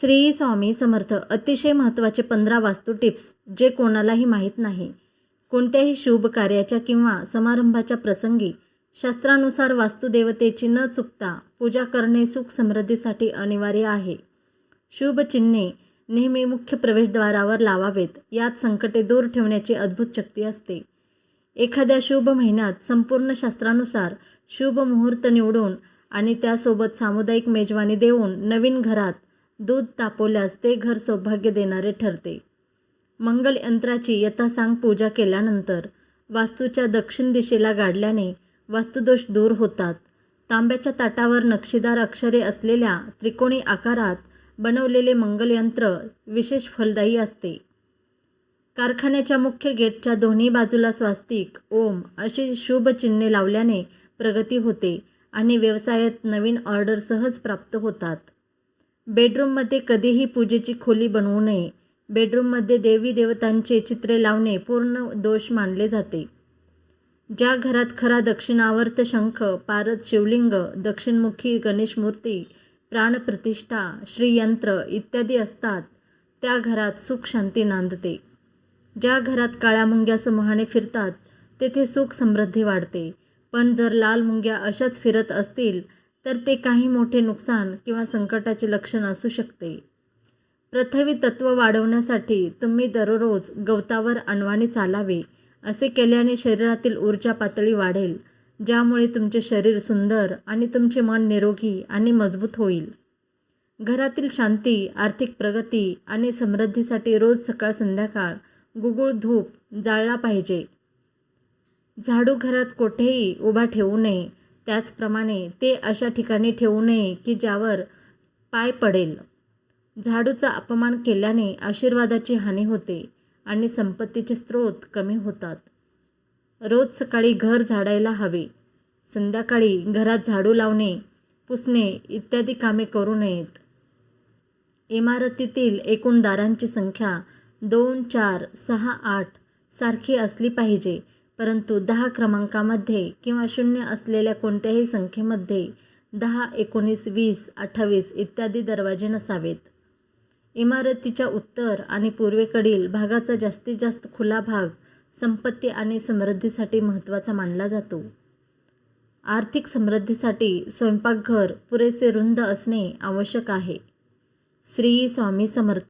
श्री स्वामी समर्थ अतिशय महत्त्वाचे पंधरा वास्तू टिप्स जे कोणालाही माहीत नाही. कोणत्याही शुभ कार्याच्या किंवा समारंभाच्या प्रसंगी शास्त्रानुसार वास्तुदेवतेची न चुकता पूजा करणे सुख समृद्धीसाठी अनिवार्य आहे. शुभ चिन्हे नेहमी मुख्य प्रवेशद्वारावर लावावेत यात संकटे दूर ठेवण्याची अद्भुत शक्ती असते. एखाद्या शुभ महिन्यात संपूर्ण शास्त्रानुसार शुभ मुहूर्त निवडून आणि त्यासोबत सामुदायिक मेजवानी देऊन नवीन घरात दूध तापवल्यास ते घर सौभाग्य देणारे ठरते. मंगल यंत्राची यथासांग पूजा केल्यानंतर वास्तूच्या दक्षिण दिशेला गाडल्याने वास्तुदोष दूर होतात. तांब्याच्या ताटावर नक्षीदार अक्षरे असलेल्या त्रिकोणी आकारात बनवलेले मंगलयंत्र विशेष फलदायी असते. कारखान्याच्या मुख्य गेटच्या दोन्ही बाजूला स्वास्तिक ओम अशी शुभ चिन्हे लावल्याने प्रगती होते आणि व्यवसायात नवीन ऑर्डर सहज प्राप्त होतात. बेडरूममध्ये कधीही पूजेची खोली बनवू नये. बेडरूममध्ये देवी देवतांचे चित्रे लावणे पूर्ण दोष मानले जाते. ज्या घरात खरा दक्षिणावर्त शंख पारद शिवलिंग दक्षिणमुखी गणेश मूर्ती प्राणप्रतिष्ठा श्रीयंत्र इत्यादी असतात त्या घरात सुख शांती नांदते. ज्या घरात काळ्या मुंग्या समूहाने फिरतात तेथे सुख समृद्धी वाढते. पण जर लाल मुंग्या अशाच फिरत असतील तर ते काही मोठे नुकसान किंवा संकटाचे लक्षण असू शकते. पृथ्वी तत्व वाढवण्यासाठी तुम्ही दररोज गवतावर अनवाणी चालावे असे केल्याने शरीरातील ऊर्जा पातळी वाढेल ज्यामुळे तुमचे शरीर सुंदर आणि तुमचे मन निरोगी आणि मजबूत होईल. घरातील शांती आर्थिक प्रगती आणि समृद्धीसाठी रोज सकाळ संध्याकाळ गुगुळ धूप जाळला पाहिजे. झाडू घरात कोठेही उभा ठेवू नये त्याचप्रमाणे ते अशा ठिकाणी ठेवू नये की ज्यावर पाय पडेल. झाडूचा अपमान केल्याने आशीर्वादाची हानी होते आणि संपत्तीचे स्रोत कमी होतात. रोज सकाळी घर झाडायला हवे. संध्याकाळी घरात झाडू लावणे पुसणे इत्यादी कामे करू नयेत. इमारतीतील एकूण दारांची संख्या दोन चार सहा आठ सारखी असली पाहिजे. परंतु दहा क्रमांकामध्ये किंवा शून्य असलेल्या कोणत्याही संख्येमध्ये दहा एकोणीस वीस अठ्ठावीस इत्यादी दरवाजे नसावेत. इमारतीच्या उत्तर आणि पूर्वेकडील भागाचा जास्तीत जास्त खुला भाग संपत्ती आणि समृद्धीसाठी महत्त्वाचा मानला जातो. आर्थिक समृद्धीसाठी स्वयंपाकघर पुरेसे रुंद असणे आवश्यक आहे. श्री स्वामी समर्थ